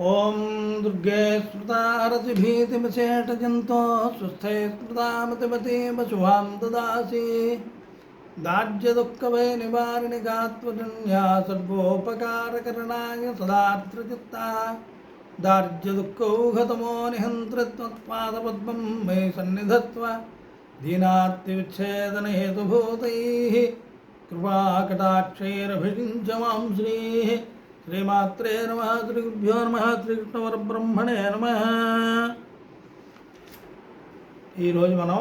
ఓం దుర్గే స్మృతారతిభీతిమశేషజంతో స్వస్థే స్మృతామతిమతీమ శుభాం దదాసి దార్జ్యదుఃఖవే నివారిణి గాత్వజన్యా సర్వోపకారకరణాయ సదాత్రచిత్తా దార్జ్యదుఃఖౌఘతమో నిహంత్రిత్వత్పాదపద్మం మే సన్నిధత్వ. దీనాత్తివిచ్ఛేదనహేతుభూతైः. కృపాకటాక్షైరభిషించ మాం శ్రీः. శ్రీమాత్రే నమ శ్రీగుభ్యో నమ శ్రీకృష్ణవరబ్రహ్మణే నమ. ఈరోజు మనం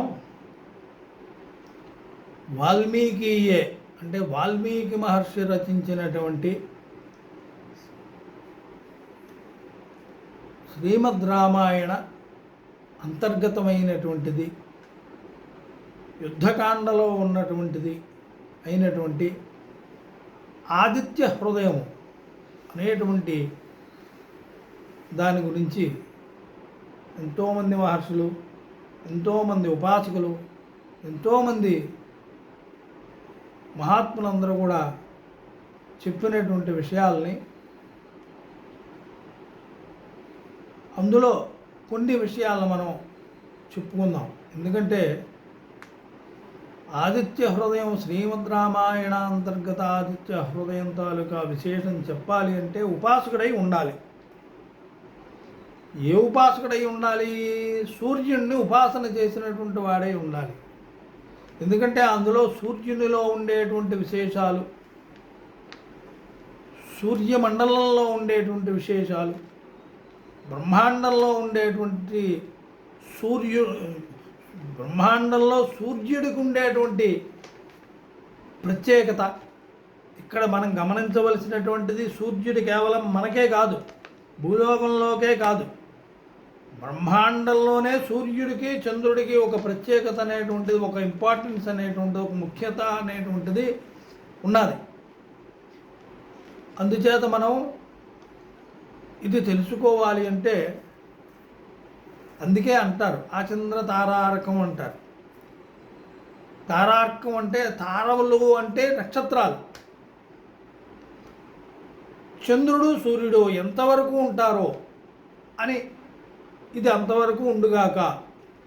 వాల్మీకియే అంటే వాల్మీకి మహర్షి రచించినటువంటి శ్రీమద్ రామాయణ అంతర్గతమైనటువంటిది యుద్ధకాండలో ఉన్నటువంటిది అయినటువంటి ఆదిత్య హృదయం అనేటువంటి దాని గురించి ఎంతోమంది మహర్షులు ఎంతోమంది ఉపాసకులు ఎంతోమంది మహాత్ములందరూ కూడా చెప్పినటువంటి విషయాల్ని అందులో కొన్ని విషయాలను మనం చెప్పుకుందాం. ఎందుకంటే ఆదిత్య హృదయం శ్రీమద్ రామాయణ అంతర్గత ఆదిత్య హృదయం తాలూకా విశేషం చెప్పాలి అంటే ఉపాసకుడై ఉండాలి. ఏ ఉపాసకుడై ఉండాలి? సూర్యుడిని ఉపాసన చేసినటువంటి వాడై ఉండాలి. ఎందుకంటే అందులో సూర్యునిలో ఉండేటువంటి విశేషాలు సూర్యమండలంలో ఉండేటువంటి విశేషాలు బ్రహ్మాండంలో ఉండేటువంటి సూర్యు బ్రహ్మాండంలో సూర్యుడికి ఉండేటువంటి ప్రత్యేకత. ఇక్కడ మనం గమనించవలసినటువంటిది సూర్యుడు కేవలం మనకే కాదు భూలోకంలోకే కాదు. బ్రహ్మాండంలోనే సూర్యుడికి చంద్రుడికి ఒక ప్రత్యేకత అనేటువంటిది ఒక ఇంపార్టెన్స్ అనేటువంటిది ఒక ముఖ్యత అనేటువంటిది ఉన్నది. అందుచేత మనం ఇది తెలుసుకోవాలి అంటే అందుకే అంటారు ఆ చంద్ర తారారకం అంటారు. తారార్కం అంటే తారవులు అంటే నక్షత్రాలు. చంద్రుడు సూర్యుడు ఎంతవరకు ఉంటారో అని ఇది అంతవరకు ఉండుగాక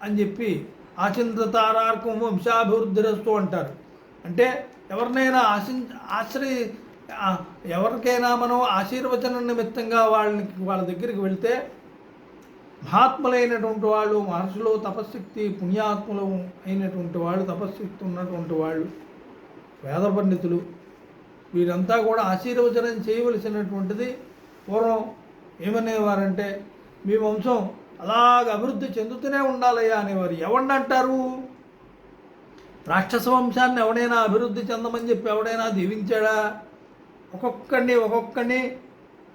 అని చెప్పి ఆచంద్ర తారార్కం వంశాభివృద్ధిరస్తు అంటారు. అంటే ఎవరినైనా ఆశి ఆశ్రయ ఎవరికైనా మనం ఆశీర్వచన నిమిత్తంగా వాళ్ళకి వాళ్ళ దగ్గరికి వెళ్తే మహాత్ములైనటువంటి వాళ్ళు మహర్షులు తపశక్తి పుణ్యాత్ములు అయినటువంటి వాళ్ళు తపశక్తి ఉన్నటువంటి వాళ్ళు వేద పండితులు వీరంతా కూడా ఆశీర్వచనం చేయవలసినటువంటిది పూర్వం ఏమనేవారంటే మీ వంశం అలాగ అభివృద్ధి చెందుతూనే ఉండాలయ్యా అనేవారు. ఎవరిని అంటారు? రాక్షస వంశాన్ని ఎవడైనా అభివృద్ధి చెందమని చెప్పి ఎవడైనా దీవించాడా? ఒక్కొక్కడిని ఒక్కొక్కడిని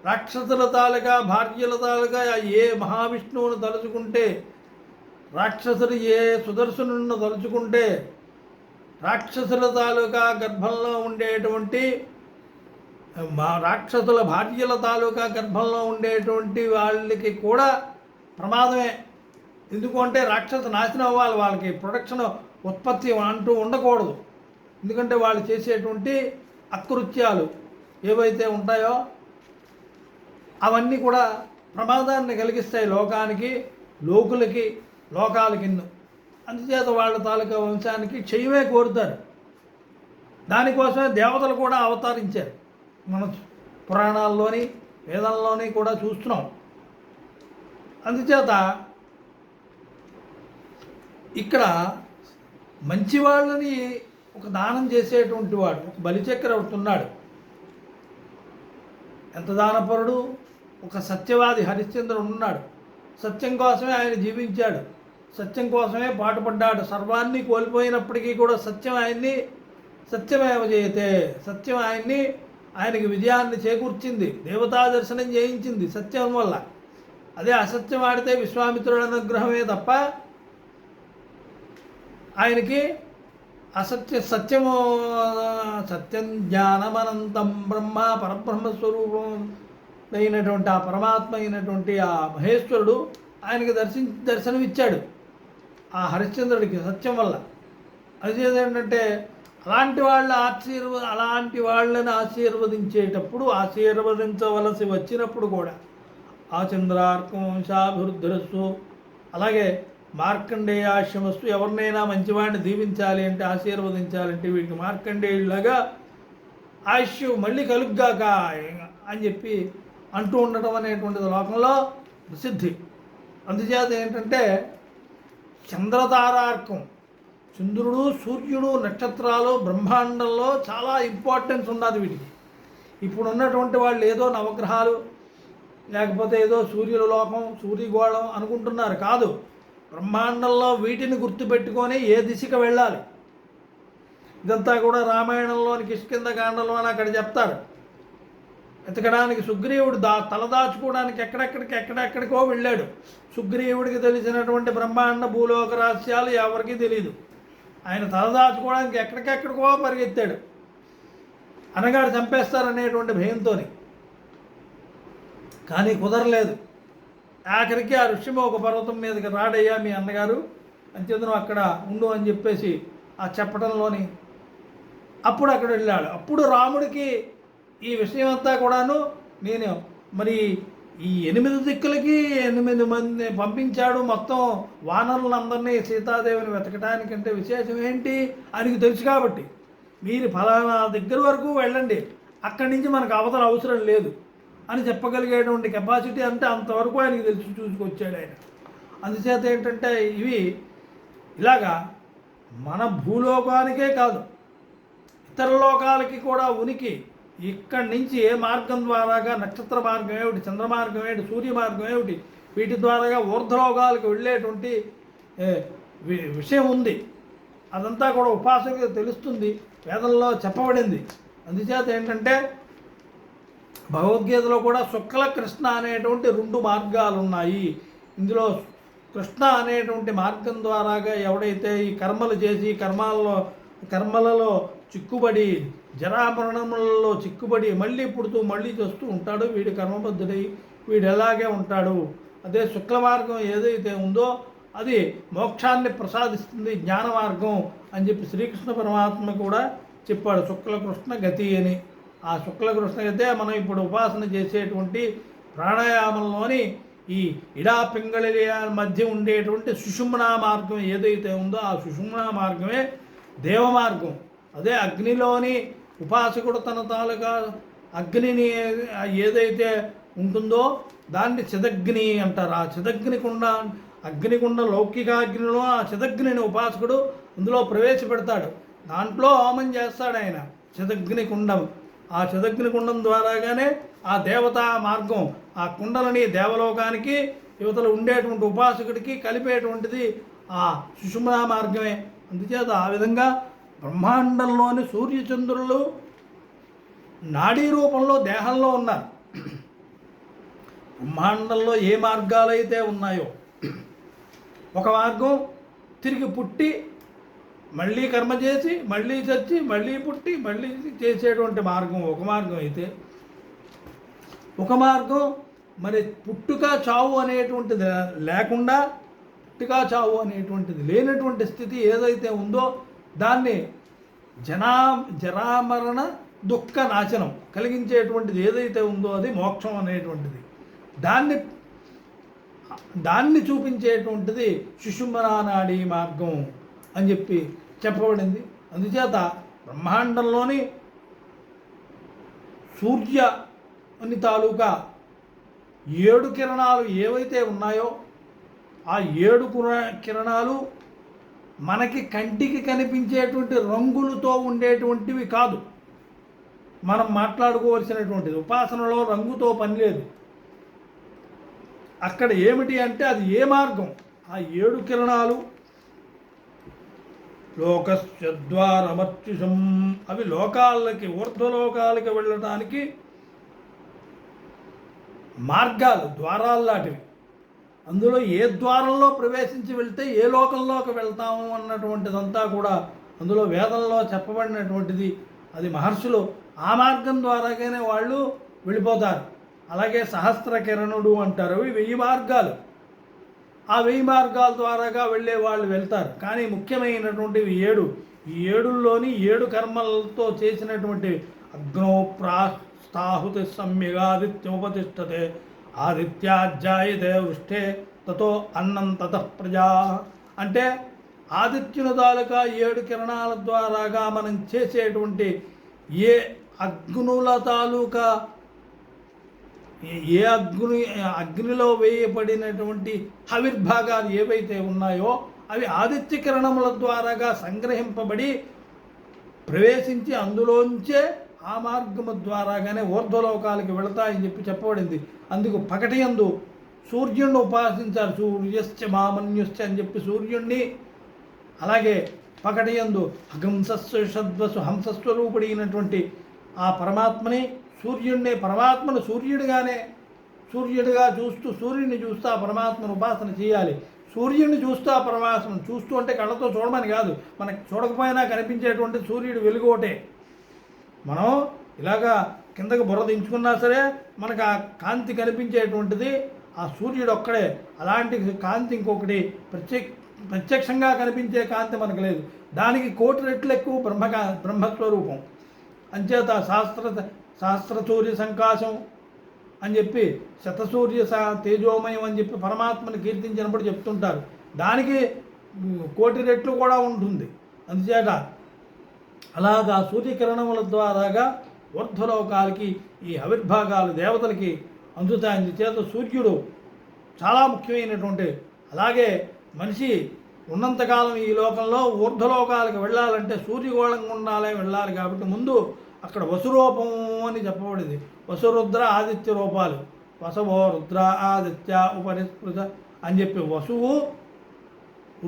రాక్షసుల తాలుగా భార్యల తాలుగా ఏ మహావిష్ణువును తలుచుకుంటే రాక్షసులు ఏ సుదర్శనులను తలుచుకుంటే రాక్షసుల తాలూకా గర్భంలో ఉండేటువంటి మా రాక్షసుల భార్యల తాలూకా గర్భంలో ఉండేటువంటి వాళ్ళకి కూడా ప్రమాదమే. ఎందుకు అంటే రాక్షస నాశనం అవ్వాలి వాళ్ళకి ప్రొడక్షన్ ఉత్పత్తి అంటూ ఉండకూడదు. ఎందుకంటే వాళ్ళు చేసేటువంటి అకృత్యాలు ఏవైతే ఉంటాయో అవన్నీ కూడా ప్రమాదాన్ని కలిగిస్తాయి లోకానికి లోకులకి లోకాలకి అందుచేత వాళ్ళ తాలూకా వంశానికి చెయ్యమే కోరుతారు. దానికోసమే దేవతలు కూడా అవతరించారు. మన పురాణాల్లోని వేదాల్లోని కూడా చూస్తున్నాం. అందుచేత ఇక్కడ మంచి వాళ్ళని ఒక దానం చేసేటువంటి వాడు ఒక బలిచక్రవర్తి ఉన్నాడు. ఎంత దానపరుడు? ఒక సత్యవాది హరిశ్చంద్రుడు ఉన్నాడు. సత్యం కోసమే ఆయన జీవించాడు. సత్యం కోసమే పాటుపడ్డాడు. సర్వాన్ని కోల్పోయినప్పటికీ కూడా సత్యం ఆయన్ని సత్యమేవ చేయతే సత్యం ఆయన్ని ఆయనకి విజయాన్ని చేకూర్చింది. దేవతా దర్శనం చేయించింది సత్యం వల్ల. అదే అసత్యం ఆడితే విశ్వామిత్రుడు అనుగ్రహమే తప్ప ఆయనకి అసత్య సత్యము సత్యం జ్ఞానమనంతం బ్రహ్మ పరబ్రహ్మ స్వరూపం అయినటువంటి ఆ పరమాత్మ అయినటువంటి ఆ మహేశ్వరుడు ఆయనకి దర్శించి దర్శనమిచ్చాడు. ఆ హరిశ్చంద్రుడికి సత్యం వల్ల. అది ఏంటంటే అలాంటి వాళ్ళ ఆశీర్వ అలాంటి వాళ్ళని ఆశీర్వదించేటప్పుడు ఆశీర్వదించవలసి వచ్చినప్పుడు కూడా ఆచంద్రార్కం వంశాభివృద్ధిరస్సు అలాగే మార్కండేయాశ్రమస్సు ఎవరినైనా మంచివాడిని దీవించాలి అంటే ఆశీర్వదించాలంటే వీటికి మార్కండేయులాగా ఆయుష్ మళ్ళీ కలుగ్గాక అని చెప్పి అంటూ ఉండటం అనేటువంటిది లోకంలో ప్రసిద్ధి. అందుచేత ఏంటంటే చంద్రతారార్కం చంద్రుడు సూర్యుడు నక్షత్రాలు బ్రహ్మాండంలో చాలా ఇంపార్టెన్స్ ఉన్నది వీటికి. ఇప్పుడు ఉన్నటువంటి వాళ్ళు ఏదో నవగ్రహాలు లేకపోతే ఏదో సూర్యుల లోకం సూర్యగోళం అనుకుంటున్నారు. కాదు బ్రహ్మాండంలో వీటిని గుర్తుపెట్టుకొని ఏ దిశకు వెళ్ళాలి? ఇదంతా కూడా రామాయణంలోని కిష్కింద కాండంలో అని అక్కడ చెప్తారు. ఎతకడానికి సుగ్రీవుడు దా తలదాచుకోవడానికి ఎక్కడెక్కడికి ఎక్కడెక్కడికో వెళ్ళాడు. సుగ్రీవుడికి తెలిసినటువంటి బ్రహ్మాండ భూలోక రహస్యాలు ఎవరికీ తెలియదు ఆయన తలదాచుకోవడానికి ఎక్కడికెక్కడికో పరిగెత్తాడు. అనగాడు చంపేస్తారనేటువంటి భయంతోని. కానీ కుదరలేదు. ఆఖరికి ఆ ఋషిమ ఒక పర్వతం మీదకి రాడయ్యా మీ అన్నగారు అంచేతను అక్కడ ఉండు అని చెప్పేసి ఆ చెప్పడంలోని అప్పుడు అక్కడ వెళ్ళాడు. అప్పుడు రాముడికి ఈ విషయం అంతా కూడాను నేను మరి ఈ ఎనిమిది దిక్కులకి ఎనిమిది మంది పంపించాడు. మొత్తం వానరులందరినీ సీతాదేవిని వెతకటానికంటే విశేషం ఏంటి? ఆయనకి తెలుసు కాబట్టి. మీరు ఫలానా దగ్గర వరకు వెళ్ళండి. అక్కడి నుంచి మనకు అవతల అవసరం లేదు అని చెప్పగలిగేటువంటి కెపాసిటీ అంటే అంతవరకు ఆయనకి తెలిసి చూసుకొచ్చాడు ఆయన. అందుచేత ఏంటంటే ఇవి ఇలాగా మన భూలోకానికే కాదు ఇతర లోకాలకి కూడా ఉనికి ఇక్కడి నుంచి ఏ మార్గం ద్వారాగా నక్షత్ర మార్గం ఏమిటి చంద్ర మార్గం ఏమిటి సూర్య మార్గం ఏమిటి వీటి ద్వారాగా ఊర్ధ్వలోకాలకు వెళ్ళేటువంటి వి- విషయం ఉంది. అదంతా కూడా ఉపాసకులకు తెలుస్తుంది వేదంలో చెప్పబడింది. అందుచేత ఏంటంటే భగవద్గీతలో కూడా శుక్ల కృష్ణ అనేటువంటి రెండు మార్గాలు ఉన్నాయి ఇందులో కృష్ణ అనేటువంటి మార్గం ద్వారాగా ఎవడైతే ఈ కర్మలు చేసి కర్మాల్లో కర్మలలో చిక్కుబడి జరామరణములలో చిక్కుబడి మళ్ళీ పుడుతూ మళ్ళీ చేస్తూ ఉంటాడు. వీడు కర్మబద్ధుడై వీడు ఎలాగే ఉంటాడు? అదే శుక్ల మార్గం ఏదైతే ఉందో అది మోక్షాన్ని ప్రసాదిస్తుంది జ్ఞాన మార్గం అని చెప్పి శ్రీకృష్ణ పరమాత్మ కూడా చెప్పాడు. శుక్లకృష్ణ గతి అని. ఆ శుక్లకృష్ణ గతే మనం ఇప్పుడు ఉపాసన చేసేటువంటి ప్రాణాయామంలోని ఈ ఇడా పింగళి మధ్య ఉండేటువంటి సుషుమ్నా మార్గం ఏదైతే ఉందో ఆ సుషుమ్నా మార్గమే దేవ మార్గం అదే అగ్నిలోని ఉపాసకుడు తన తాలూకా అగ్నిని ఏదైతే ఉంటుందో దాన్ని చిదగ్ని అంటారు. ఆ చిదగ్ని కుండ అగ్నికుండ లౌకికాగ్నిలో ఆ చిదగ్నిని ఉపాసకుడు అందులో ప్రవేశపెడతాడు. దాంట్లో హోమం చేస్తాడు ఆయన చిదగ్ని కుండం. ఆ చిదగ్ని కుండం ద్వారాగానే ఆ దేవతా మార్గం ఆ కుండలని దేవలోకానికి యువతలు ఉండేటువంటి ఉపాసకుడికి కలిపేటువంటిది ఆ సుషుమ్నా మార్గమే. అందుచేత ఆ విధంగా బ్రహ్మాండంలోని సూర్యచంద్రులు నాడీ రూపంలో దేహంలో ఉన్నారు. బ్రహ్మాండంలో ఏ మార్గాలైతే ఉన్నాయో ఒక మార్గం తిరిగి పుట్టి మళ్ళీ కర్మ చేసి మళ్ళీ చచ్చి మళ్ళీ పుట్టి మళ్ళీ చేసేటువంటి మార్గం ఒక మార్గం అయితే ఒక మార్గం మరి పుట్టుక చావు అనేటువంటిది లేకుండా పుట్టుక చావు అనేటువంటిది లేనటువంటి స్థితి ఏదైతే ఉందో దాన్ని జనా జరామరణ దుఃఖ నాశనం కలిగించేటువంటిది ఏదైతే ఉందో అది మోక్షం అనేటువంటిది. దాన్ని దాన్ని చూపించేటువంటిది సుషుమ్నానాడి మార్గం అని చెప్పి చెప్పబడింది. అందుచేత బ్రహ్మాండంలోని సూర్య అని తాలూకా ఏడు కిరణాలు ఏవైతే ఉన్నాయో ఆ ఏడు కుర- కిరణాలు మనకి కంటికి కనిపించేటువంటి రంగులతో ఉండేటువంటివి కాదు. మనం మాట్లాడుకోవలసినటువంటిది. ఉపాసనలో రంగుతో పని లేదు. అక్కడ ఏమిటి అంటే అది ఏ మార్గం? ఆ ఏడు కిరణాలు లోకస్యద్వారమర్చుషం అవి లోకాలకి ఊర్ధ్వలోకాలకి వెళ్ళడానికి మార్గాలు ద్వారాలు లాంటివి. అందులో ఏ ద్వారంలో ప్రవేశించి వెళ్తే ఏ లోకంలోకి వెళ్తాము అన్నటువంటిదంతా కూడా అందులో వేదంలో చెప్పబడినటువంటిది. అది మహర్షులు ఆ మార్గం ద్వారాగానే వాళ్ళు వెళ్ళిపోతారు. అలాగే సహస్ర కిరణుడు అంటారు. అవి వెయ్యి మార్గాలు. ఆ వెయ్యి మార్గాల ద్వారాగా వెళ్ళే వాళ్ళు వెళ్తారు. కానీ ముఖ్యమైనటువంటివి ఏడు. ఈ ఏడుల్లోని ఏడు కర్మలతో చేసినటువంటి అగ్నో ప్రాస్తాహుతి సమ్యగాదిత్యోపతిష్టతే. ఆదిత్యాధ్యాయతే వృష్టే తతో అన్నం తత ప్రజా. అంటే ఆదిత్యుని తాలూకా ఏడు కిరణాల ద్వారాగా మనం చేసేటువంటి ఏ అగ్నుల తాలూకా ఏ- ఏ అగ్ని అగ్నిలో వేయబడినటువంటి ఆవిర్భాగాలు ఏవైతే ఉన్నాయో అవి ఆదిత్య కిరణముల ద్వారాగా సంగ్రహింపబడి ప్రవేశించి అందులోంచే ఆ మార్గము ద్వారాగానే ఊర్ధ్వలోకాలకి వెళతాయని చెప్పి చెప్పబడింది. అందుకు పకటియందు సూర్యుడిని ఉపాసించారు సూర్యశ్చ మామన్యుశ్చ అని చెప్పి సూర్యుణ్ణి అలాగే పకటియందు యందు హంసస్వ షద్వసు హంసస్వరూపుడైనటువంటి ఆ పరమాత్మని సూర్యుడిని పరమాత్మను సూర్యుడిగానే సూర్యుడిగా చూస్తూ సూర్యుడిని చూస్తూ ఆ పరమాత్మను ఉపాసన చేయాలి. సూర్యుడిని చూస్తూ ఆ పరమాత్మను చూస్తూ అంటే కళ్ళతో చూడమని కాదు. మనకు చూడకపోయినా కనిపించేటువంటి సూర్యుడు వెలుగు ఒకటే. మనం ఇలాగా కిందకు బుర్ర దించుకున్నా సరే మనకు ఆ కాంతి కనిపించేటువంటిది ఆ సూర్యుడు ఒక్కడే. అలాంటి కాంతి ఇంకొకటి ప్రత్యేక ప్రత్యక్షంగా కనిపించే కాంతి మనకు లేదు. దానికి కోటి రెట్లు ఎక్కువ బ్రహ్మకా బ్రహ్మస్వరూపం. అంచేత శాస్త్ర శాస్త్ర సూర్య సంకాశం అని చెప్పి శతసూర్య తేజోమయం అని చెప్పి పరమాత్మని కీర్తించినప్పుడు చెప్తుంటారు. దానికి కోటి రెట్లు కూడా ఉంటుంది. అందుచేత అలాగా సూర్యకిరణముల ద్వారాగా ఊర్ధ్వలోకాలకి ఈ ఆవిర్భాగాలు దేవతలకి అందుతాయి చేత సూర్యుడు చాలా ముఖ్యమైనటువంటి అలాగే మనిషి ఉన్నంతకాలం ఈ లోకంలో ఊర్ధ్వలోకాలకు వెళ్ళాలంటే సూర్యగోళం ఉండాలి వెళ్ళాలి కాబట్టి ముందు అక్కడ వసురూపం అని చెప్పబడింది. వసురుద్ర ఆదిత్య రూపాలు. వసవో రుద్ర ఆదిత్య ఉపరిస్పృత అని చెప్పి వసువు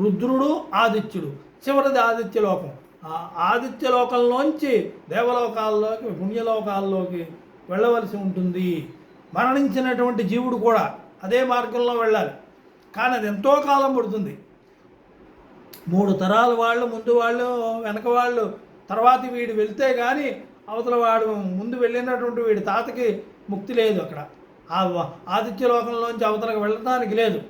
రుద్రుడు ఆదిత్యుడు. చివరిది ఆదిత్య లోకం. ఆదిత్యలోకంలోంచి ఆదిత్య లోకంలోంచి దేవలోకాల్లోకి పుణ్యలోకాల్లోకి వెళ్ళవలసి ఉంటుంది. మరణించినటువంటి జీవుడు కూడా అదే మార్గంలో వెళ్ళాలి. కానీ అది ఎంతో కాలం పడుతుంది. మూడు తరాల వాళ్ళు ముందు వాళ్ళు వెనక వాళ్ళు తర్వాత వీడు వెళ్తే కానీ అవతల వాడు ముందు వెళ్ళినటువంటి వీడి తాతకి ముక్తి లేదు అక్కడ. ఆ ఆదిత్య లోకంలోంచి అవతలకు వెళ్ళడానికి లేదు.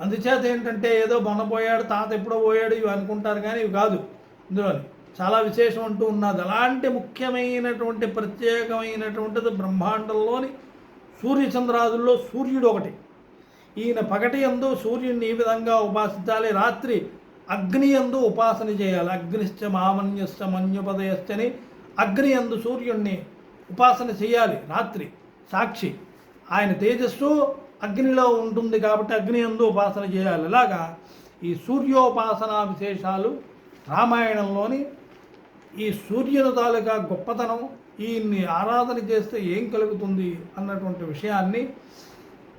అందుచేత ఏంటంటే ఏదో మొన్న పోయాడు తాత ఎప్పుడో పోయాడు ఇవి అనుకుంటారు కానీ ఇవి కాదు. ఇందులోని చాలా విశేషం అంటూ ఉన్నది. అలాంటి ముఖ్యమైనటువంటి ప్రత్యేకమైనటువంటిది బ్రహ్మాండంలోని సూర్యచంద్రాదుల్లో సూర్యుడు ఒకటి. ఈయన పగటి యందు సూర్యుడిని ఈ విధంగా ఉపాసించాలి. రాత్రి అగ్ని యందు ఉపాసన చేయాలి. అగ్నిశ్చ మామన్యశ్చ మన్యుపదయశ్చని అగ్ని యందు సూర్యుడిని ఉపాసన చేయాలి. రాత్రి సాక్షి ఆయన తేజస్సు అగ్నిలో ఉంటుంది కాబట్టి అగ్ని యందు ఉపాసన చేయాలి. ఇలాగా ఈ సూర్యోపాసనా విశేషాలు రామాయణంలోని ఈ సూర్యుని తాలూకా గొప్పతనం ఈయన్ని ఆరాధన చేస్తే ఏం కలుగుతుంది అన్నటువంటి విషయాన్ని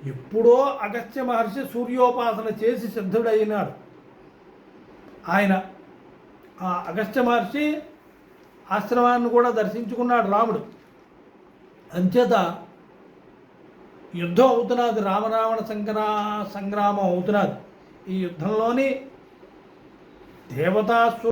ఎప్పుడో అగస్త్య మహర్షి సూర్యోపాసన చేసి సిద్ధుడైనాడు. ఆయన ఆ అగస్త్య మహర్షి ఆశ్రమాన్ని కూడా దర్శించుకున్నాడు రాముడు. అంచేత యుద్ధం అవుతున్నది రామరావణ సంగ్రా సంగ్రామం అవుతున్నది. ఈ యుద్ధంలోని దేవతాసు